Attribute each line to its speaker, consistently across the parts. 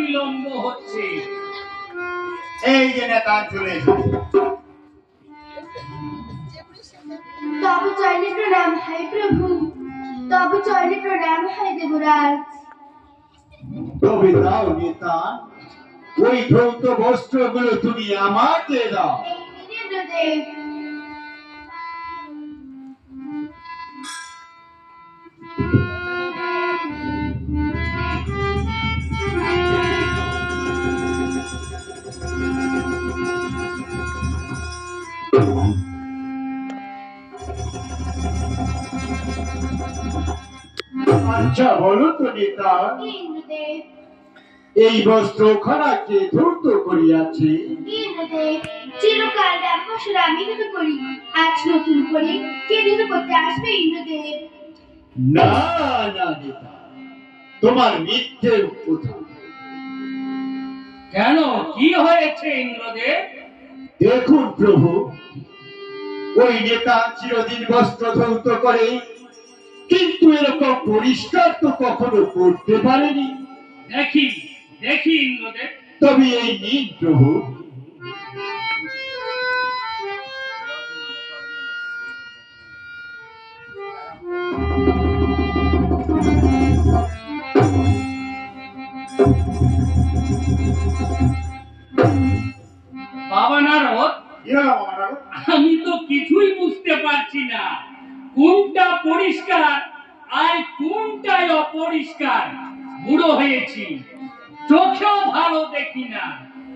Speaker 1: বিলম্ব হচ্ছে।
Speaker 2: এই যে নেতা চলে
Speaker 3: প্রণাম হাই প্রভু। তব চরণে প্রণাম হাই দেবরাজ।
Speaker 2: তবে দাও নেতা ওই ধৌত বস্ত্রগুলো তুমি আমাকে দাও। আচ্ছা বলো তো নেতা। এই বস্ত্রখানাকে ধৌত করিয়াছে।
Speaker 3: ইন্দ্রদেব চিরকাল আমি করি। আজ নতুন করে কে দুটো করতে আসবে ইন্দ্রদেব
Speaker 2: না না নেতা। তোমার মিথ্যে কথা।
Speaker 1: কেন? কি হয়েছে ইন্দ্রদেব
Speaker 2: দেখুন প্রভু ওই নেতা চিরদিন বস্ত্র ধৌত করে কিন্তু এরকম পরিষ্কার তো কখনো করতে পারেনি।
Speaker 1: দেখি দেখি ইন্দ্রদেব।
Speaker 2: তবে এই নিন প্রভু।
Speaker 1: বাবা আমি তো কিছুই বুঝতে পারছি না। কোনটা পরিষ্কার আর কোনটাই অপরিষ্কার? বুড়ো হয়েছি। চোখেও ভালো দেখি না।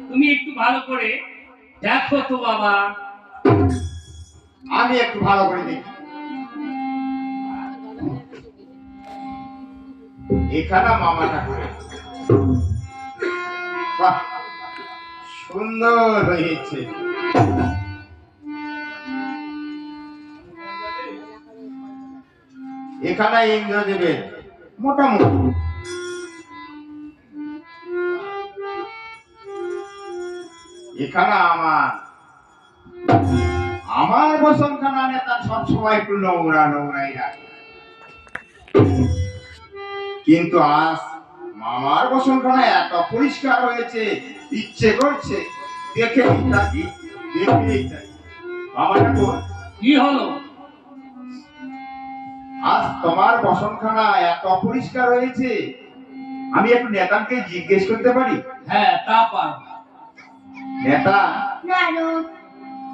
Speaker 1: তুমি একটু ভালো করে দেখো তো বাবা।
Speaker 2: আমি একটু ভালো করে দেখি। এখানে মামা ঠাকুর বাহ সুন্দর হয়েছে। আমার সবসময় একটু নোংরা, নোংরাই রাখে। কিন্তু আজ মামার বসন্তখানা এত পরিষ্কার হয়েছে, ইচ্ছে করছে, দেখে ঠাকুর
Speaker 1: কি হলো?
Speaker 2: আজ তোমার এত পরিষ্কার হয়েছে। আমি একটু নেতাকে জিজ্ঞেস করতে পারি?
Speaker 1: হ্যাঁ তা পার।
Speaker 2: নেতা?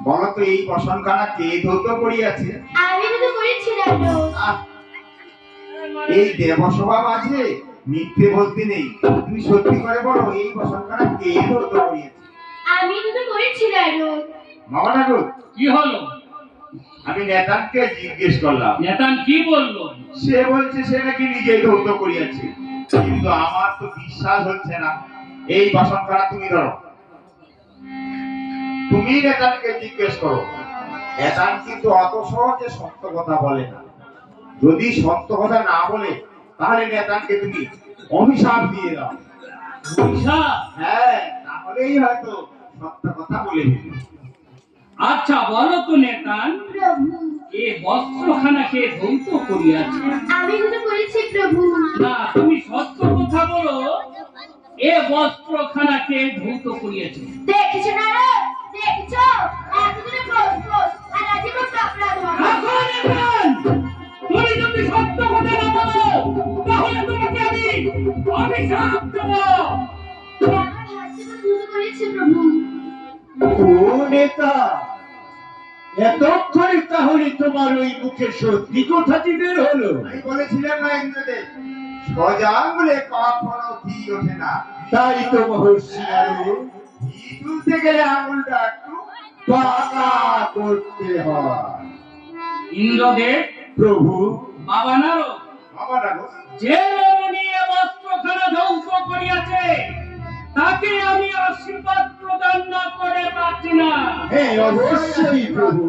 Speaker 2: বলো তো এই বসন্তখানা কে ধৌত করিয়াছে?
Speaker 3: আমি দুটো করেছি
Speaker 2: এই দেবসভা মাঝে মিথ্যে বলতে নেই। তুমি সত্যি করে বলো এই বসন্তখানা কে ধৌত করিয়াছে?
Speaker 3: আমি করেছি
Speaker 2: মামা ঠাকুর
Speaker 1: কি হলো?
Speaker 2: আমি নেতাকে জিজ্ঞেস করলাম।
Speaker 1: নেতান কি বলল?
Speaker 2: সে বলছে সে নাকি নিজেই ধৌত করিয়াছে। কিন্তু আমার তো বিশ্বাস হচ্ছে না। এই বসন্তখানা তুমি ধরো। তুমি নেতানকে জিজ্ঞেস করো। নেতান কিন্তু অত সহজে সত্য কথা বলে না। যদি সত্য কথা না বলে তাহলে নেতানকে তুমি অভিশাপ দিয়ে দাও।
Speaker 1: পয়সা
Speaker 2: হ্যাঁ। তাহলেই হয়তো সত্য কথা বলে
Speaker 1: আচ্ছা বলো তো নেতান এ বস্ত্রখানাকে ধৌত করিয়াছে?
Speaker 3: আমি দুটো করেছি প্রভু
Speaker 1: না তুমি সত্য কথা বলো এ বস্ত্রখানাকে ধৌত করিয়াছে?
Speaker 3: দেখেছ নারদ? দেখেছ? এতদিনে ক্রোশ ক্রোশ আর আজীবন কাপড়া ধোয়া
Speaker 1: তুমি যদি সত্য কথা না বলো তাহলে তোমাকে আমি অভিশাপ দেবো।
Speaker 2: এতক্ষণে তাহলে তোমার ওই মুখে সত্যি কথাটি বের হলো? আমি বলেছিলাম না ইন্দ্রদেব সোজা আঙ্গুলে কখনো ঘি ওঠে না। তাই তো মহর্ষি। ঘি তুলতে গেলে আঙ্গুলটা একটু পাকা করতে হয়।
Speaker 1: ইন্দ্রদেব
Speaker 2: প্রভু।
Speaker 1: বাবা নারদ
Speaker 2: বাবা ডাকো
Speaker 1: যে রমণী বস্ত্রখানা ধ্বংস করিয়াছে তাকে আমি আশীর্বাদ প্রদান না করে পারছি না।
Speaker 2: হ্যাঁ অবশ্যই প্রভু।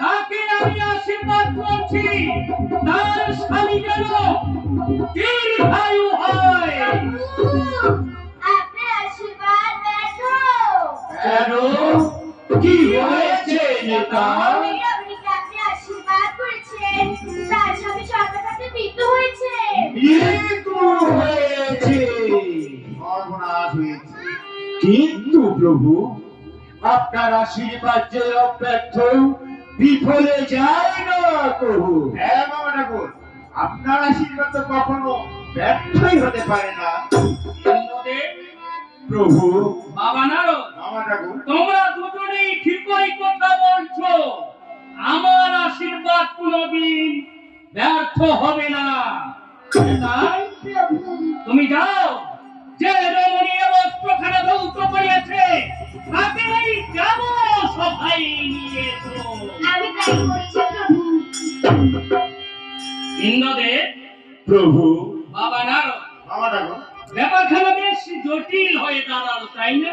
Speaker 1: তাকে আমি আশীর্বাদ করছি। তার স্বামী যেন দীর্ঘায়ু হয়।
Speaker 3: আপনার আশীর্বাদ
Speaker 2: কেন? কি
Speaker 4: কিন্তু প্রভু আপনার আশীর্বাদ যে অব্যর্থ বিফলে যায় না প্রভু।
Speaker 2: হ্যাঁ বাবা ঠাকুর। আপনার আশীর্বাদ তো কখনো ব্যর্থই হতে পারে না।
Speaker 4: প্রভু।
Speaker 1: বাবা নারদ
Speaker 2: বাবা ঠাকুর।
Speaker 1: তোমরা দুজনেই ঠিকই কথা বলছো। আমার আশীর্বাদ কোনদিন ব্যর্থ হবে না। তুমি যাও যে রমণীয় বস্ত্রখানা ধৌত করিয়াছে তাকেই যাব সবাই নিয়ে এসো।
Speaker 3: আমি তাই করছি প্রভু।
Speaker 1: ইন্দ্রদেব
Speaker 4: প্রভু।
Speaker 1: বাবা নারদ।
Speaker 2: বাবা ঠাকুর
Speaker 1: ব্যাপারখানা বেশ জটিল হয়ে দাঁড়াল তাই না?